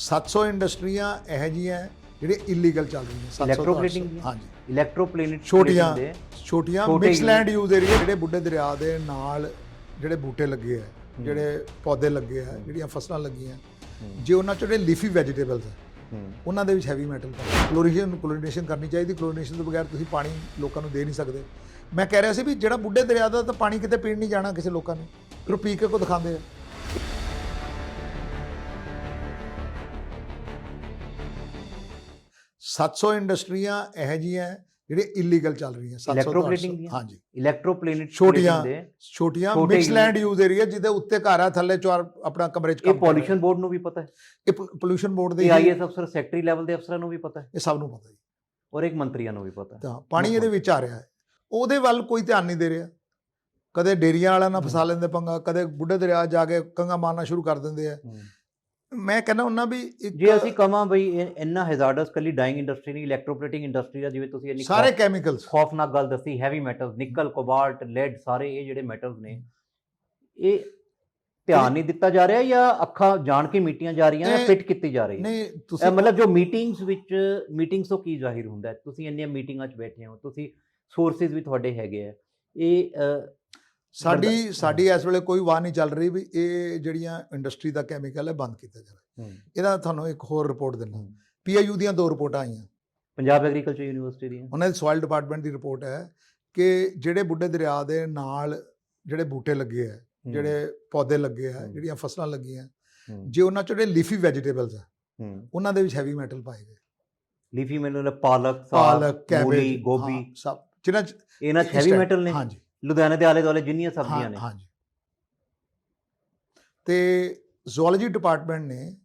700 ਇੰਡਸਟਰੀਆਂ ਇਹੋ ਜਿਹੀਆਂ ਜਿਹੜੇ ਇਲੀਗਲ ਚੱਲ ਰਹੀਆਂ 700 ਤੋਂ Electroplating 800 ਹਾਂਜੀ। ਇਲੈਕਟ੍ਰੋਪਲੇਨਟ ਛੋਟੀਆਂ ਛੋਟੀਆਂ ਛੋਟੇ ਮਿਕਸ ਲੈਂਡ ਯੂਜ਼ ਏਰੀਆ ਜਿਹੜੇ ਬੁੱਢੇ ਦਰਿਆ ਦੇ ਨਾਲ ਜਿਹੜੇ ਬੂਟੇ ਲੱਗੇ ਆ ਜਿਹੜੇ ਪੌਦੇ ਲੱਗੇ ਆ ਜਿਹੜੀਆਂ ਫਸਲਾਂ ਲੱਗੀਆਂ। ਜੇ ਉਹਨਾਂ ਚ ਜਿਹੜੇ ਲੀਫੀ ਵੈਜੀਟੇਬਲਸ ਆ ਉਹਨਾਂ ਦੇ ਵਿੱਚ ਹੈਵੀ ਮੈਟਲ ਪਾਇਆ ਕਲੋਰੀਨੇਸ਼ਨ ਕਲੋਰੀਨੇਸ਼ਨ ਕਰਨੀ ਚਾਹੀਦੀ। ਕਲੋਰੀਨੇਸ਼ਨ ਤੋਂ ਬਗੈਰ ਤੁਸੀਂ ਪਾਣੀ ਲੋਕਾਂ ਨੂੰ ਦੇ ਨਹੀਂ ਸਕਦੇ। ਮੈਂ ਕਹਿ ਰਿਹਾ ਸੀ ਵੀ ਜਿਹੜਾ ਬੁੱਢੇ ਦਰਿਆ ਦਾ ਤਾਂ ਪਾਣੀ ਕਿਤੇ ਪੀਣ ਨਹੀਂ ਜਾਣਾ ਕਿਸੇ ਲੋਕਾਂ ਨੇ। ਪੀ ਕੇ ਕੋ ਦਿਖਾਉਂਦੇ ਆ। 700 ਇੰਡਸਟਰੀਆਂ ਇਹੋ ਜਿਹੀਆਂ ਜਿਹੜੇ ਇਲੀਗਲ ਚੱਲ ਰਹੀਆਂ 700 ਤੋਂ Electroplating 800 ਦੀਆਂ? ਹਾਂਜੀ। ਇਲੈਕਟ੍ਰੋਪਲੇਨਟ ਛੋਟੀਆਂ ਛੋਟੀਆਂ ਛੋਟੇ ਮਿਕਸ ਹੀ- ਲੈਂਡ ਯੂਜ਼ ਏਰੀਆ ਜਿਹਦੇ ਉੱਤੇ ਘਰ ਆ ਥੱਲੇ ਚਾਰ ਆਪਣਾ ਕਮਰੇ ਚ ਇਹ ਕੰਮ ਰਹੇ ਪੋਲੂਸ਼ਨ ਬੋਰਡ ਨੂੰ ਵੀ ਪਤਾ ਹੈ? ਇਹ ਪੋਲੂਸ਼ਨ ਬੋਰਡ ਦੇ ਇਹ ਹੀ- ਆਈਐਸ ਅਫਸਰ ਸੈਕਟਰੀ ਲੈਵਲ ਦੇ ਅਫਸਰਾਂ ਨੂੰ ਵੀ ਪਤਾ ਹੈ? ਇਹ ਸਭ ਨੂੰ ਪਤਾ ਜੀ। ਔਰ ਇੱਕ ਮੰਤਰੀਆਂ ਨੂੰ ਵੀ ਪਤਾ ਹੈ। ਤਾਂ ਪਾਣੀ ਇਹਦੇ ਵਿੱਚ ਆ ਰਿਹਾ ਹੈ। ਉਹਦੇ ਵੱਲ ਕੋਈ ਧਿਆਨ ਨਹੀਂ ਦੇ ਰਿਹਾ। ਕਦੇ ਡੇਰੀਆਂ ਵਾਲਿਆਂ ਨਾਲ ਫਸਾ ਲੈਂਦੇ ਪੰਗਾ ਕਦੇ ਬੁੱਢੇ ਦਰਿਆ ਜਾ ਕੇ ਕੰਗਾ ਮਾਰਨਾ ਸ਼ੁਰੂ ਕਰ ਦਿੰਦੇ ਆ। ਮੈਂ ਕਹਿੰਦਾ ਉਹਨਾਂ ਵੀ ਜੇ ਅਸੀਂ ਕਹਾਂ ਬਈ ਇੰਨਾ ਹੈਜ਼ਾਰਡਸ ਕੱਲੀ ਡਾਈਂਗ ਇੰਡਸਟਰੀ ਨਹੀਂ ਇਲੈਕਟ੍ਰੋਪਲੇਟਿੰਗ ਇੰਡਸਟਰੀ ਦਾ ਜਿਵੇਂ ਤੁਸੀਂ ਇੰਨੀ ਸਾਰੇ ਖੌਫ- ਕੈਮੀਕਲਸ ਖੌਫਨਾਕ ਗੱਲ ਦੱਸੀ heavy metals nickel cobalt lead ਸਾਰੇ ਇਹ ਜਿਹੜੇ ਮੈਟਲਸ ਨੇ ਇਹ ਧਿਆਨ ਨਹੀਂ ਦਿੱਤਾ ਜਾ ਰਿਹਾ ਜਾਂ ਅੱਖਾਂ ਜਾਣ ਕੇ ਮੀਟੀਆਂ ਜਾ ਰਹੀਆਂ ਜਾਂ ਫਿੱਟ ਕੀਤੀ ਜਾ ਰਹੀ ਹੈ? ਨਹੀਂ ਤੁਸੀਂ ਮਤਲਬ ਜੋ ਮੀਟਿੰਗਸ ਵਿੱਚ ਮੀਟਿੰਗਸ ਤੋਂ ਕੀ ਜ਼ਾਹਿਰ ਹੁੰਦਾ ਤੁਸੀਂ ਇੰਨੀਆਂ ਮੀਟਿੰਗਾਂ 'ਚ ਬੈਠੇ ਹੋ ਤੁਸੀਂ ਸੋਰਸਸ ਵੀ ਤੁਹਾਡੇ ਹੈਗੇ ਆ ਇਹ ਸਾਡੀ ਸਾਡੀ ਇਸ ਵੇਲੇ ਕੋਈ ਵਾਹ ਨਹੀਂ ਚੱਲ ਰਹੀ ਵੀ ਇਹ ਜਿਹੜੀਆਂ ਇੰਡਸਟਰੀ ਦਾ ਕੈਮੀਕਲ ਹੈ ਬੰਦ ਕੀਤਾ ਜਾਵੇ। ਇਹਦਾ ਤੁਹਾਨੂੰ ਇੱਕ ਹੋਰ ਰਿਪੋਰਟ ਦਿੰਦਾ। ਪੀਆਈਯੂ ਦੀਆਂ ਦੋ ਰਿਪੋਰਟਾਂ ਆਈਆਂ। ਪੰਜਾਬ ਐਗਰੀਕਲਚਰ ਯੂਨੀਵਰਸਿਟੀ ਦੀਆਂ। ਉਹਨਾਂ ਦੀ ਸੋਇਲ ਡਿਪਾਰਟਮੈਂਟ ਦੀ ਰਿਪੋਰਟ ਹੈ ਕਿ ਜਿਹੜੇ ਬੁੱਢੇ ਦਰਿਆ ਦੇ ਨਾਲ ਜਿਹੜੇ ਬੂਟੇ ਲੱਗੇ ਆ ਜਿਹੜੇ ਪੌਦੇ ਲੱਗੇ ਆ। ਜਿਹੜੀਆਂ ਫਸਲਾਂ ਲੱਗੀਆਂ ਜੇ ਉਹਨਾਂ ਚ ਜਿਹੜੇ ਲੀਫੀ ਵੈਜੀਟੇਬਲਸ ਆ ਉਹਨਾਂ ਦੇ ਵਿੱਚ ਹੈਵੀ ਮੈਟਲ ਪਾਏ ਗਏ। ਲੀਫੀ ਮੈਨੂੰ ਪਾਲਕ ਸਾਗ, ਪਾਲਕ ਕੈਬੇਜ ਗੋਭੀ। ਸਭ। ਜਿਨ੍ਹਾਂ ਚ ਇਹਨਾਂ ਹੈਵੀ ਮੈਟਲ ਨੇ? ਹਾਂਜੀ। ਲੁਧਿਆਣੇ ਦੇ ਆਲੇ ਦੁਆਲੇ ਜਿੰਨੀਆਂ ਸਬਜ਼ੀਆਂ ਨੇ। ਹਾਂਜੀ। ਤੇ ਜ਼ੂਓਲੋਜੀ ਡਿਪਾਰਟਮੈਂਟ ਨੇ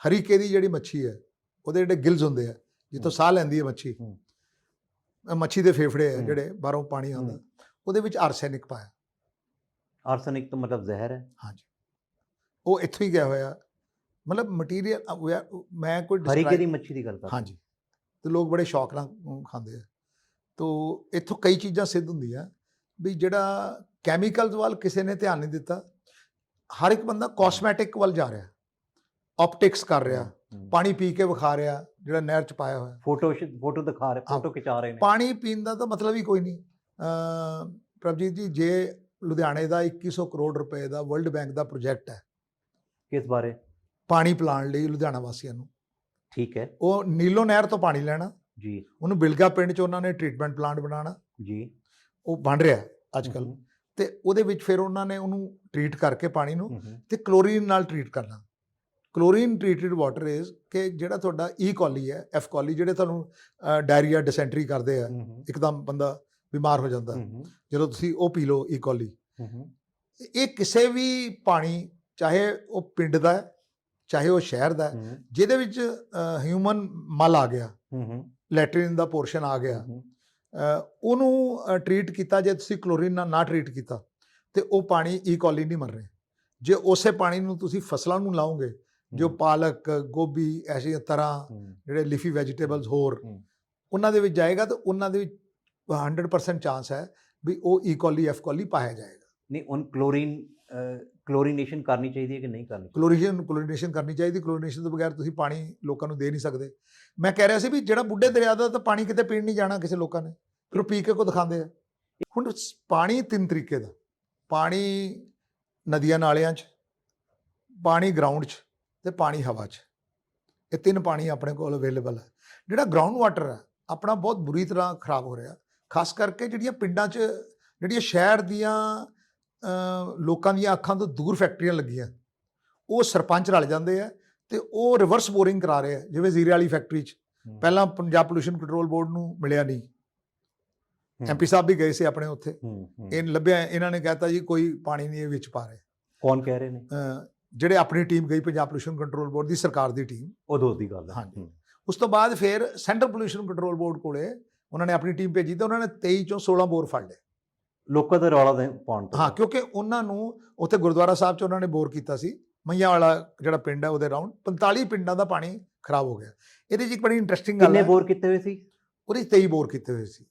ਹਰੀਕੇ ਦੀ ਜਿਹੜੀ ਮੱਛੀ ਹੈ ਉਹਦੇ ਜਿਹੜੇ ਗਿਲਸ ਹੁੰਦੇ ਆ ਜਿੱਥੋਂ। ਸਾਹ ਲੈਂਦੀ ਹੈ ਮੱਛੀ। ਮੱਛੀ ਦੇ ਫੇਫੜੇ ਆ ਹੂੰ। ਜਿਹੜੇ ਬਾਹਰੋਂ ਪਾਣੀ ਆਉਂਦਾ। ਉਹਦੇ ਵਿੱਚ ਆਰਸੈਨਿਕ ਪਾਇਆ। ਆਰਸੈਨਿਕ ਤਾਂ ਮਤਲਬ ਜ਼ਹਿਰ ਹੈ। ਹਾਂਜੀ। ਉਹ ਇੱਥੋਂ ਹੀ ਗਿਆ ਹੋਇਆ। ਮਤਲਬ ਮਟੀਰੀਅਲ ਮੈਂ ਕੋਈ ਹਰੀਕੇ ਦੀ ਮੱਛੀ ਦੀ ਗੱਲ ਕਰ ਹਾਂਜੀ। ਤੇ ਲੋਕ ਬੜੇ ਸ਼ੌਕ ਨਾਲ ਖਾਂਦੇ ਆ। ਤੋ ਇੱਥੋਂ ਕਈ ਚੀਜ਼ਾਂ ਸਿੱਧ ਹੁੰਦੀਆਂ। ਵੀ ਜਿਹੜਾ ਕੈਮੀਕਲਸ ਵੱਲ ਕਿਸੇ ਨੇ ਧਿਆਨ ਨਹੀਂ ਦਿੱਤਾ ਹਰ ਇੱਕ ਬੰਦਾ ਕਾਸਮੈਟਿਕ ਵੱਲ ਜਾ ਰਿਹਾ ਆਪਟਿਕਸ ਕਰ ਰਿਹਾ ਪਾਣੀ ਪੀ ਕੇ ਵਿਖਾ ਰਿਹਾ ਜਿਹੜਾ ਨਹਿਰ ਚ ਪਾਇਆ ਹੋਇਆ। ਫੋਟੋ ਫੋਟੋ ਦਿਖਾ ਰਹੇ। ਫੋਟੋ ਖਿਚਾ ਰਹੇ ਨੇ। ਪਾਣੀ ਪੀਣ ਦਾ ਤਾਂ ਮਤਲਬ ਹੀ ਕੋਈ ਨਹੀਂ। ਅ ਪ੍ਰਭਜੀਤ ਜੀ ਜੇ ਲੁਧਿਆਣੇ ਦਾ 2100 ਕਰੋੜ ਰੁਪਏ ਦਾ ਵਰਲਡ ਬੈਂਕ ਦਾ ਪ੍ਰੋਜੈਕਟ ਹੈ ਕਿਸ ਬਾਰੇ? ਪਾਣੀ ਪਿਲਾਉਣ ਲਈ ਲੁਧਿਆਣਾ ਵਾਸੀਆਂ ਨੂੰ। ਠੀਕ ਹੈ। ਉਹ ਨੀਲੋ ਨਹਿਰ ਤੋਂ ਪਾਣੀ ਲੈਣਾ। ਜੀ। ਉਹਨੂੰ ਬਿਲਗਾ ਪਿੰਡ 'ਚ ਉਹਨਾਂ ਨੇ ਟ੍ਰੀਟਮੈਂਟ ਪਲਾਂਟ ਬਣਾਉਣਾ। ਜੀ। ਉਹ ਬਣ ਰਿਹਾ ਅੱਜ ਕੱਲ ਤੇ ਉਹਦੇ ਵਿੱਚ ਫਿਰ ਉਹਨਾਂ ਨੇ ਉਹਨੂੰ ਟ੍ਰੀਟ ਕਰਕੇ ਪਾਣੀ ਨੂੰ ਤੇ ਕਲੋਰੀਨ ਨਾਲ ਟ੍ਰੀਟ ਕਰਨਾ। ਕਲੋਰੀਨ ਟ੍ਰੀਟਡ ਵਾਟਰ ਇਜ਼ ਕਿ ਜਿਹੜਾ ਤੁਹਾਡਾ ਈ ਕੋਲੀ ਹੈ ਐਫ ਕੋਲੀ ਜਿਹੜੇ ਤੁਹਾਨੂੰ ਡਾਇਰੀਆ ਡਿਸੈਂਟਰੀ ਕਰਦੇ ਆ ਇੱਕਦਮ ਬੰਦਾ ਬਿਮਾਰ ਹੋ ਜਾਂਦਾ। ਜਦੋਂ ਤੁਸੀਂ ਉਹ ਪੀ ਲਓ ਈ ਕੋਲੀ ਹਮ, ਹਮ, ਇਹ ਕਿਸੇ ਵੀ ਪਾਣੀ ਚਾਹੇ ਉਹ ਪਿੰਡ ਦਾ ਹੈ ਚਾਹੇ ਉਹ ਸ਼ਹਿਰ ਦਾ ਜਿਹਦੇ ਵਿੱਚ ਹਿਊਮਨ ਮਲ ਆ ਗਿਆ ਲੈਟਰਿਨ ਦਾ ਪੋਰਸ਼ਨ ਆ ਗਿਆ ਉਹਨੂੰ ਟ੍ਰੀਟ ਕੀਤਾ ਜੇ ਤੁਸੀਂ ਕਲੋਰੀਨ ਨਾਲ ਨਾ ਟ੍ਰੀਟ ਕੀਤਾ ਤੇ ਉਹ ਪਾਣੀ ਈ ਕੋਲੀ ਨਹੀਂ ਮਰ ਰਹੇ। ਜੇ ਉਸੇ ਪਾਣੀ ਨੂੰ ਤੁਸੀਂ ਫਸਲਾਂ ਨੂੰ ਲਾਓਗੇ ਜੋ ਪਾਲਕ ਗੋਭੀ ਐਸੀ ਤਰ੍ਹਾਂ ਜਿਹੜੇ ਲੀਫੀ ਵੈਜੀਟੇਬਲਸ ਹੋਰ। ਉਹਨਾਂ ਦੇ ਵਿੱਚ ਜਾਏਗਾ ਤਾਂ ਉਹਨਾਂ ਦੇ ਵਿੱਚ 100% ਚਾਂਸ ਹੈ ਵੀ ਉਹ ਈ ਕੋਲੀ ਐਫ ਕੋਲੀ ਪਾਇਆ ਜਾਏਗਾ। ਨਹੀਂ ਹੁਣ ਕਲੋਰੀਨ ਕਲੋਰੀਨੇਸ਼ਨ ਕਰਨੀ ਚਾਹੀਦੀ ਹੈ ਕਿ ਨਹੀਂ ਕਰਨੀ ਕਲੋਰੀਨੇਸ਼ਨ ਕਲੋਰੀਨੇਸ਼ਨ ਕਰਨੀ ਚਾਹੀਦੀ। ਕਲੋਰੀਨੇਸ਼ਨ ਤੋਂ ਬਗੈਰ ਤੁਸੀਂ ਪਾਣੀ ਲੋਕਾਂ ਨੂੰ ਦੇ ਨਹੀਂ ਸਕਦੇ। ਮੈਂ ਕਹਿ ਰਿਹਾ ਸੀ ਵੀ ਜਿਹੜਾ ਬੁੱਢੇ ਦਰਿਆ ਦਾ ਤਾਂ ਪਾਣੀ ਕਿਤੇ ਪੀਣ ਨਹੀਂ ਜਾਣਾ ਕਿਸੇ ਲੋਕਾਂ ਨੇ। ਫਿਰ ਉਹ ਪੀ ਕੇ ਕੋ ਦਿਖਾਉਂਦੇ ਆ। ਹੁਣ ਪਾਣੀ ਤਿੰਨ ਤਰੀਕੇ ਦਾ। ਪਾਣੀ ਨਦੀਆਂ ਨਾਲਿਆਂ 'ਚ, ਪਾਣੀ ਗਰਾਊਂਡ 'ਚ ਤੇ ਪਾਣੀ ਹਵਾ 'ਚ। ਇਹ ਤਿੰਨ ਪਾਣੀ ਆਪਣੇ ਕੋਲ ਅਵੇਲੇਬਲ ਹੈ ਜਿਹੜਾ ਗਰਾਊਂਡ ਵਾਟਰ ਹੈ ਆਪਣਾ ਬਹੁਤ ਬੁਰੀ ਤਰ੍ਹਾਂ ਖਰਾਬ ਹੋ ਰਿਹਾ। ਖਾਸ ਕਰਕੇ ਜਿਹੜੀਆਂ ਪਿੰਡਾਂ 'ਚ, ਜਿਹੜੀਆਂ ਸ਼ਹਿਰ ਦੀਆਂ ਲੋਕਾਂ ਦੀਆਂ ਅੱਖਾਂ ਤੋਂ ਦੂਰ ਫੈਕਟਰੀਆਂ ਲੱਗੀਆਂ। ਉਹ ਸਰਪੰਚ ਰਲ ਜਾਂਦੇ ਆ ਤੇ ਉਹ ਰਿਵਰਸ ਬੋਰਿੰਗ ਕਰਾ ਰਹੇ ਆ ਜਿਵੇਂ ਜ਼ੀਰੇ ਵਾਲੀ ਫੈਕਟਰੀ 'ਚ। ਪਹਿਲਾਂ ਪੰਜਾਬ ਪੋਲੂਸ਼ਨ ਕੰਟਰੋਲ ਬੋਰਡ ਨੂੰ ਮਿਲਿਆ ਨਹੀਂ। ਐਮਪੀ ਸਾਹਿਬ ਵੀ ਗਏ ਸੀ ਆਪਣੇ ਉੱਥੇ। ਇਹ ਲੱਭਿਆ ਇਹਨਾਂ ਨੇ ਕਹਿਤਾ ਜੀ ਕੋਈ ਪਾਣੀ ਨਹੀਂ ਇਹ ਵਿੱਚ ਪਾ ਰਹੇ। ਕੌਣ ਕਹਿ ਰਹੇ ਨੇ? ਜਿਹੜੇ ਆਪਣੀ ਟੀਮ ਗਈ ਪੰਜਾਬ ਪੋਲੂਸ਼ਨ ਕੰਟਰੋਲ ਬੋਰਡ ਦੀ ਸਰਕਾਰ ਦੀ ਟੀਮ। ਉਹ ਦੋਸਤ ਦੀ ਗੱਲ ਹੈ ਹਾਂਜੀ। ਉਸ ਤੋਂ ਬਾਅਦ ਫਿਰ ਸੈਂਟਰਲ ਪੋਲੂਸ਼ਨ ਕੰਟਰੋਲ ਬੋਰਡ ਕੋਲੇ ਉਹਨਾਂ ਨੇ ਆਪਣੀ ਟੀਮ ਭੇਜੀ ਤੇ ਉਹਨਾਂ ਨੇ 23 ਚੋਂ 16 ਬੋਰ ਫੜ ਲਏ। ਲੋਕਾਂ ਦਾ ਰੌਲਾ ਦੇ ਪਾਉਣ ਤੋਂ ਹਾਂ ਕਿਉਂਕਿ ਉਹਨਾਂ ਨੂੰ ਉੱਥੇ ਗੁਰਦੁਆਰਾ ਸਾਹਿਬ 'ਚ ਉਹਨਾਂ ਨੇ ਬੋਰ ਕੀਤਾ ਸੀ। ਮਈਆਂ ਵਾਲਾ ਜਿਹੜਾ ਪਿੰਡ ਹੈ ਉਹਦੇ ਰਾਉਂਡ 45 ਪਿੰਡਾਂ ਦਾ ਪਾਣੀ ਖਰਾਬ ਹੋ ਗਿਆ। ਇਹਦੇ 'ਚ ਇੱਕ ਬੜੀ ਇੰਟਰਸਟਿੰਗ ਗੱਲ ਕਿੰਨੇ ਹੈ। ਬੋਰ ਕੀਤੇ ਹੋਏ ਸੀ? ਉਹਦੇ 'ਚ 23 ਬੋਰ ਕੀਤੇ ਹੋਏ ਸੀ।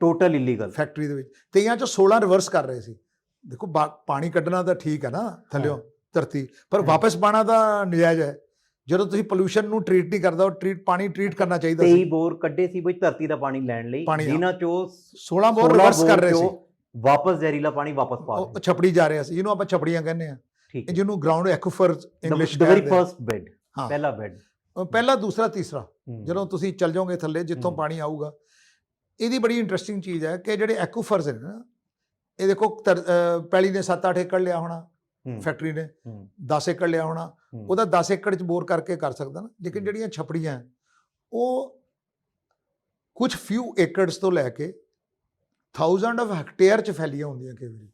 ਟੋਟਲ ਇਲੀਗਲ ਫੈਕਟਰੀ ਦੇ ਵਿੱਚ। ਤੇਈਆਂ 'ਚੋਂ 16 ਰਿਵਰਸ ਕਰ ਰਹੇ ਸੀ। ਦੇਖੋ ਬਾ- ਪਾਣੀ ਕੱਢਣਾ ਤਾਂ ਠੀਕ ਹੈ ਨਾ ਥੱਲਿਓਂ ਧਰਤੀ। ਪਰ। ਵਾਪਸ ਪਾਣਾ ਤਾਂ ਨਜਾਇਜ਼ ਹੈ। ਜਦੋਂ ਤੁਸੀਂ ਪੋਲੂਸ਼ਨ ਨੂੰ ਟ੍ਰੀਟ ਨਹੀਂ ਕਰਦਾ ਉਹ ਟ੍ਰੀਟ ਪਾਣੀ ਟ੍ਰੀਟ ਕਰਨਾ ਚਾਹੀਦਾ 23 ਸੀ। ਬੋਰ ਕੱਢੇ ਸੀ ਬਈ ਧਰਤੀ ਦਾ ਪਾਣੀ ਲੈਣ ਲਈ ਪਾਣੀ। ਜਿਨ੍ਹਾਂ ਚੋਂ 16 ਬੋਰ 16 ਰਿਵਰਸ ਕਰ ਰਹੇ ਚੋਂ ਸੀ ਵਾਪਸ ਜ਼ਹਿਰੀਲਾ ਪਾਣੀ ਵਾਪਸ ਪਾ ਉਹ ਰਹੇ ਛਪੜੀ ਜਾ ਰਿਹਾ ਸੀ ਜਿਹਨੂੰ ਆਪਾਂ ਛਪੜੀਆਂ ਕਹਿੰਦੇ ਆ ਠੀਕ ਹੈ। ਜਿਹਨੂੰ ground aquifer English the very first bed ਹਾਂ। ਪਹਿਲਾ ਬੈਡ ਪਹਿਲਾ ਦੂਸਰਾ ਤੀਸਰਾ। ਜਦੋਂ ਤੁਸੀਂ ਚੱਲ ਜਾਓਗੇ ਥੱਲੇ ਜਿੱਥੋਂ। ਪਾਣੀ ਆਊਗਾ। ਇਹਦੀ ਬੜੀ ਇੰਟਰਸਟਿੰਗ ਚੀਜ਼ ਹੈ ਕਿ ਜਿਹੜੇ ਐਕੂਫਰਸ ਨੇ ਨਾ ਇਹ ਦੇਖੋ ਅਹ ਪੈਲੀ ਨੇ 7-8 ਏਕੜ ਲਿਆ ਹੋਣਾ ਫੈਕਟਰੀ ਨੇ 10 ਏਕੜ ਲਿਆ ਹੋਣਾ ਉਹਦਾ 10 ਏਕੜ ਚ ਬੋਰ ਕਰਕੇ ਕਰ ਸਕਦਾ ਨਾ ਲੇਕਿਨ। ਜਿਹੜੀਆਂ ਛਪੜੀਆਂ ਉਹ ਕੁਝ ਫਿਊ ਏਕੜਸ ਤੋਂ ਲੈ ਕੇ ਥਾਊਜ਼ੈਂਡ ਆਫ ਹੈਕਟੇਅਰ ਚ ਫੈਲੀਆਂ ਹੁੰਦੀਆਂ ਕਈ ਵਾਰੀ